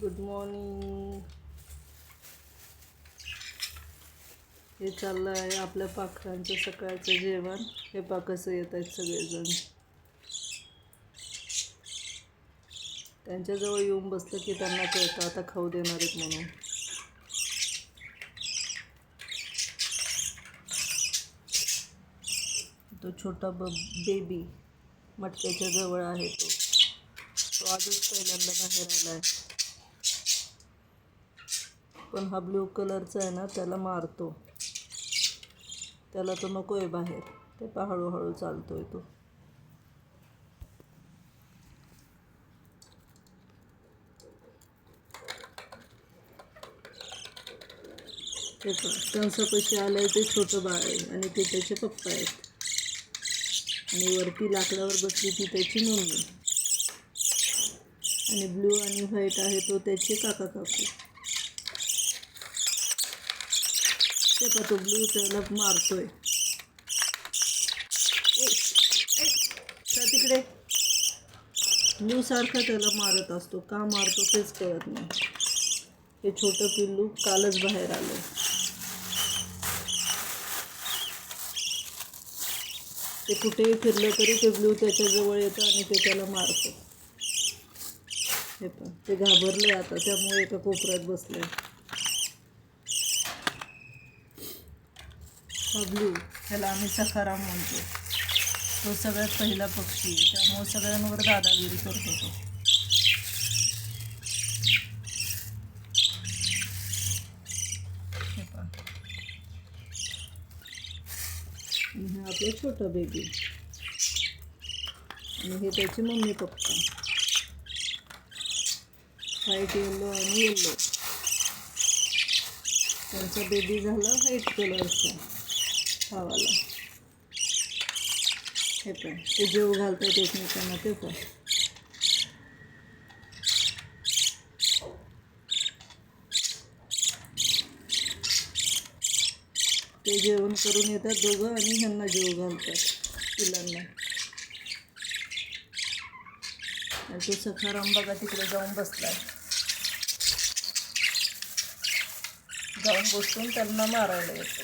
Good morning हे चाललं आहे आपल्या पाखरांचं सकाळचं जेवण. हे पा कसं येत आहेत सगळेजण. त्यांच्याजवळ येऊन बसलं की त्यांना कळतं आता खाऊ देणार आहेत म्हणून. तो छोटा ब बेबी मटक्याच्या जवळ आहे तो. तो आजच पहिल्यांदा बाहेर आला आहे पण हा ब्ल्यू कलरचा आहे ना त्याला मारतो. त्याला तो नको आहे बाहेर. ते पहा हळूहळू चालतोय तो. ते पहा, आलं आहे ते छोटं बाळ आहे आणि ते त्याचे पप्पा आहेत. आणि वरती लाकडावर बसली ती त्याची मम्मी. आणि ब्लू आणि व्हाईट आहे तो त्याचे काका काकू ते का तो ब्लू त्याला मारतोय? ए, तिकडे. ब्लू सारखा त्याला मारत असतो. का मारतो तेच कळत नाही. हे छोटं पिल्लू कालच बाहेर आलं ते कुठेही फिरलं तरी ते ब्लू त्याच्याजवळ येतं आणि ते त्याला मारतं. हे पण ते घाबरले आता. त्यामुळे एका कोपऱ्यात बसले हा त्याला ह्याला आम्ही सखाराम म्हणतो. तो सगळ्यात पहिला पक्षी आहे. त्यामुळे सगळ्यांवर दादागिरी करतो तो. हे पहा. बेबी आणि हे त्याची मम्मी पप्पा. व्हाईट येल्लो आणि येल्लो त्यांचा बेबी झाला व्हाईट कलरचा खावाला हे पण. ते जेव घालतात एकमेकांना ते पण. ते जेवण करून येतात दोघं आणि ह्यांना जेव घालतात पिलांना आणि तो सखाराम बघा तिकडे जाऊन बसला जाऊन बसून त्यांना मारायला येतो.